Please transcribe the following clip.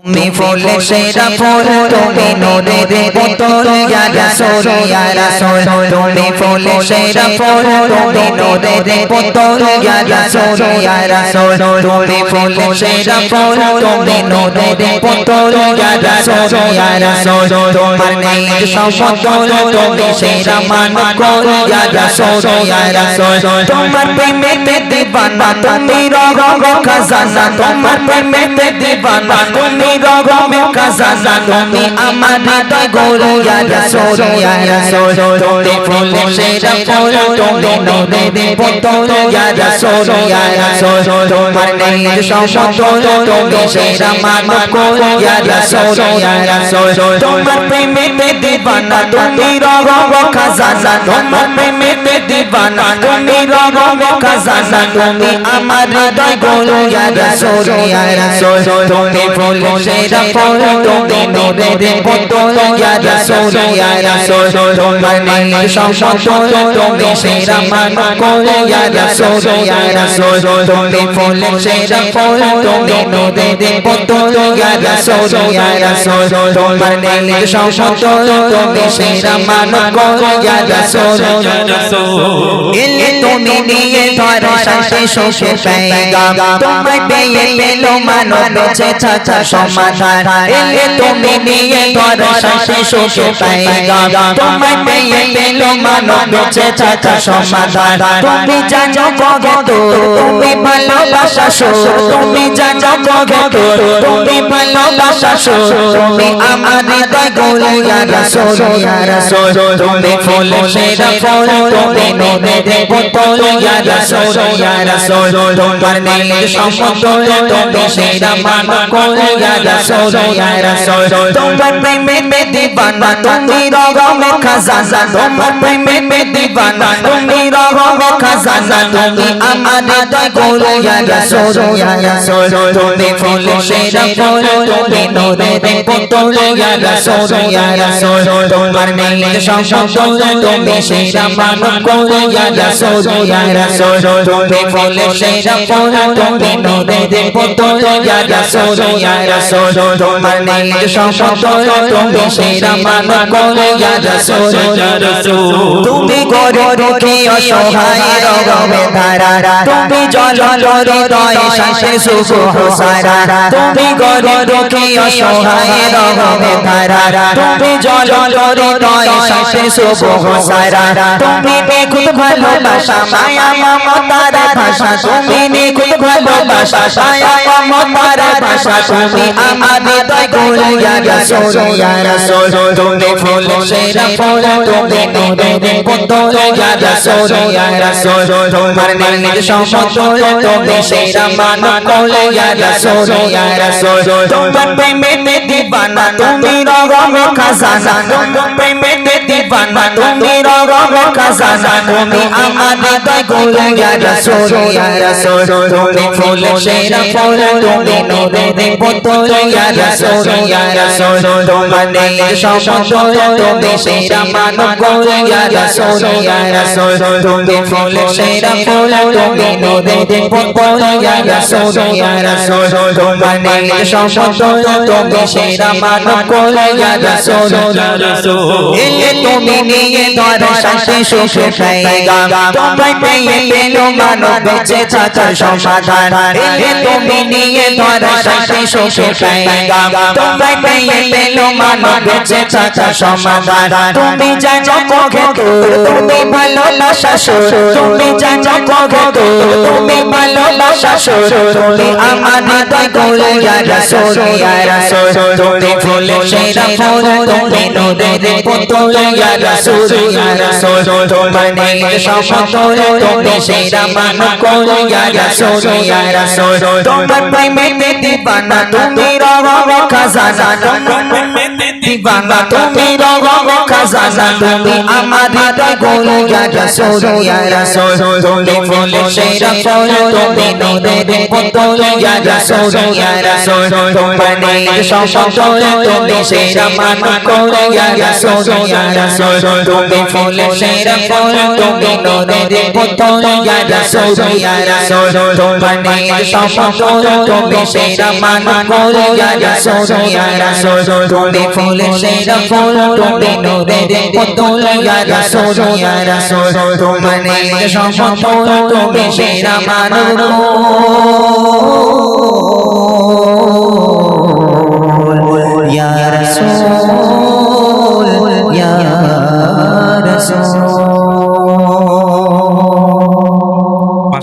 তুমি ফুলে সেরা ফুল তুমি নূরের বোতল ইয়া রাসূল ইয়া রাসূল তুমি ফুলে সেরা ফুল তুমি নূরের বোতল ইয়া রাসূল ইয়া রাসূল তুমি ফুলে সেরা ফুল তুমি নূরের বোতল ইয়া রাসূল ইয়া রাসূল তোমার নেই সম্পদ তুমি সেরা মানব ইয়া রাসূল ইয়া রাসূল তোমার প্রেমেতে দিবানা তুমি রগ খাজানা তোমার প্রেমেতে দিবানা তুমি রগমে খাজানা তুমি আমার হৃদয় গৌর ইয়া রাসূল রাসূল তুমি ফুলে সেরা ফুল দে বোতল ইয়া রাসূল রাসূল তোমার নেই সম্পদ তুমি সেরা মানব ইয়া রাসূল রাসূল তোমার প্রেমেতে দিবানা, তুমি রগমে খাজানা তোমার প্রেমেতে দিবানা, তুমি রগমে খাজানা তুমি আমার হৃদয় গৌর ইয়া রাসূল রাসূল তুমি ফুলে সেরা ফুল তুমি নিয়ে ধর শান্তি সুখে পেগাম তোমায় পেয়ে পেল মানব বেঁচে থাকা সমাধান তুমি নিয়ে ধর শান্তি সুখে পেগাম তোমায় পেয়ে পেল মানব বেঁচে থাকা সমাধান তুমি জানো কত তুমি ভালোবাসা শো তুমি জানো কত তুমি ভালোবাসা শো তুমি আমার হৃদয় গোল ইয়া রাসূল ইয়া রাসূল তুমি ফুল সেরা ফুল তুমি নূরে দে বোতল ইয়া রাসূল ইয়া রাসূল তোমার নেই সম্পদ তুমি সেরা মানব ইয়া রাসূল ইয়া রাসূল তোমার প্রেমে দিবানা তুমি রগমে খাজানা তোমার প্রেমে দিবানা তুমি রগমে খাজানা তুমি আমার গোল ইয়া ইয়া তুমি ফুল সেরা ফুল তুমি নূরে ইয়া ইয়া রাসূল তোমার নেই সম্পদ তুমি সেরা মানব ইয়া ইয়া রাসূল তুমি ফুল সেরা ফুল তুমি নূরে ইয়া ইয়া রাসূল তোমার সম্পদ তুমি গরু দুঃখী, অসহায় রগমে ধারা। তুমি জল হৃদয় শ্বাসে সুখ সারা তুমি গরু দুঃখী, অসহায় রগমে ধারা। তুমি জল হৃদয় শ্বাসে সুখ সারা তুমি নিখুঁত ভালোবাসা, মায়া, মমতার ভাষা। তুমি নিখুঁত ভালোবাসা, মায়া, মমতার ভাষা। তুমি আমার হৃদয় গোলিয়া রাসূল ইয়া রাসূল তুমি ফুল সেরা ফুল তুমি নূরে দে বোতল ইয়া ইয়া তুমি ইয়া ইয়া তুমি রগমে খাজানা প্রেমে দিবানা তুমি রগমে খাজানা, তুমি আমার হৃদয় গোল ইয়া রাসূল ইয়া রাসূল তুমি ফুল সেরা ফুল, তুমি নূরে দে বোতল ইয়া রাসূল ইয়া রাসূল তোমার নেই তুমি সেরা মানব ইয়া রাসূল ইয়া রাসূল তুমি ফুল সেরা ফুল, তুমি নূরে দে বোতল ইয়া রাসূল ইয়া রাসূল তোমার নেই তুমি সেরা মানব ইয়া রাসূল ইয়া রাসূল তুমি নিয়ে ধর সুখে পেগাম তোমায় পেয়ে পেল মানব বেঁচে থাকার সমাধান। তুমি নিয়ে ধর সুখে পেগাম তোমায় পেয়ে পেল মানব বেঁচে থাকার সমাধান। তুমি জানো কত তুমি ভালোবাসা শো তুমি জানো কত তুমি ভালোবাসা শো তুমি আমার হৃদয় গোল ইয়া রাসূল ইয়া রাসূল তুমি ফুল সেরা ফুল তুমি নূরে দে বোতল ইয়া রাসূল ইয়া রাসূল তোমার নেই তুমি সেরা মানব ইয়া রাসূল ইয়া রাসূল তোমার প্রেমে দিবানা তুমি রগমে খাজানা। তোমার প্রেমে দিবানা তুমি রব খাজানা তুমি আমার হৃদয় গোল ইয়া রাসূল ইয়া রাসূল তুমি ফুল সেরা ফুল তুমি নূরের পুতুল ইয়া রাসূল ইয়া রাসূল তোমার সম্পদ তুমি সেরা মানকুল ইয়া রাসূল ইয়া রাসূল তুমি ফুল সেরা ফুল তুমি নূরের পুতুল ইয়া রাসূল ইয়া রাসূল তোমার সম্পদ তুমি সেরা মানকুল ইয়া রাসূল ইয়া রাসূল তুমি ফুল শের ফুল তুমি নূরের পুতুল ইয়া রাসূল ইয়া রাসূল তুমি সমতুল তুমি শের আমার